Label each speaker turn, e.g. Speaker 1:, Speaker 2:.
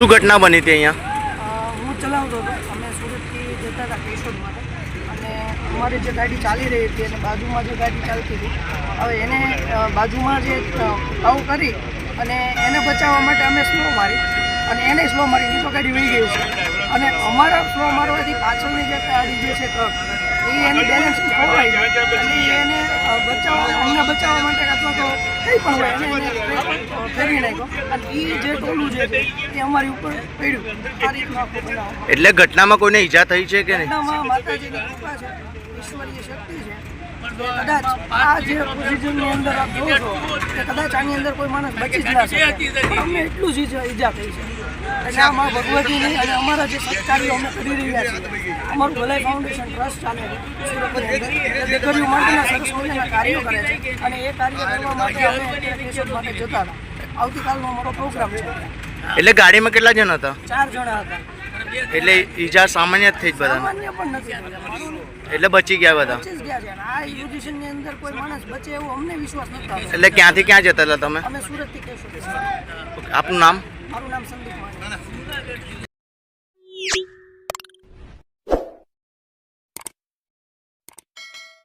Speaker 1: ઘટના બની હતી અહીંયા?
Speaker 2: હું ચલાવતો હતો. અમે સુરતથી જતા હતા અને અમારી જે ગાડી ચાલી રહી હતી અને બાજુમાં જે ગાડી ચાલતી હતી હવે એને બાજુમાં જે આવું કરી અને એને બચાવવા માટે અમે સ્લો મારી અને એને સ્લો મારી એની તો ગાડી વહી ગઈ છે. અને અમારા સ્લો મારવાથી પાછળની જે ગાડી જે છે ટ્રક એ એની બેલેન્સ ખોવાઈ અ, બચાવવા માટે અથવા તો કંઈ પણ હોય. એને ફેરવી નાખ્યો. અને એ જે ટોલું છે તે અમારી ઉપર પડ્યું. આ રીતનો આખો બનાવ.
Speaker 1: એટલે ઘટનામાં કોઈને ઈજા થઈ છે કે નહીં?
Speaker 2: માતાજીની કૃપા છે. ઈશ્વરીય શક્તિ છે. કદાચ આ જે પોઝિશનની અંદર આપ જોવો છો કે કદાચ આની અંદર કોઈ માણસ બચી જ ના શકે. અમને એટલું જ ઈજા થઈ છે. એટલે આ માં ભગવતીની અને અમારા જે સત્કાર્યો અમે કરી રહ્યા છીએ. અમારું ભલાઈ ફાઉન્ડેશન ટ્રસ્ટ ચાલે છે. દીકરીઓ માટેના સરસ મજાના કાર્યો કરે છે. અને એ કાર્ય કરવા માટે અમે કેશોદ માટે જતા હતા. આવતીકાલનો અમારો પ્રોગ્રામ છે.
Speaker 1: એટલે ગાડીમાં કેટલા જણ હતા?
Speaker 2: ચાર જણા હતા.
Speaker 1: એટલે ઈજા સામાન્ય જ થઈ જ બધા. એટલે બચી ગયા બધા? એટલે ક્યાંથી ક્યાં જતા હતા તમે? આપનું નામ?
Speaker 2: મારું નામ સંદીપ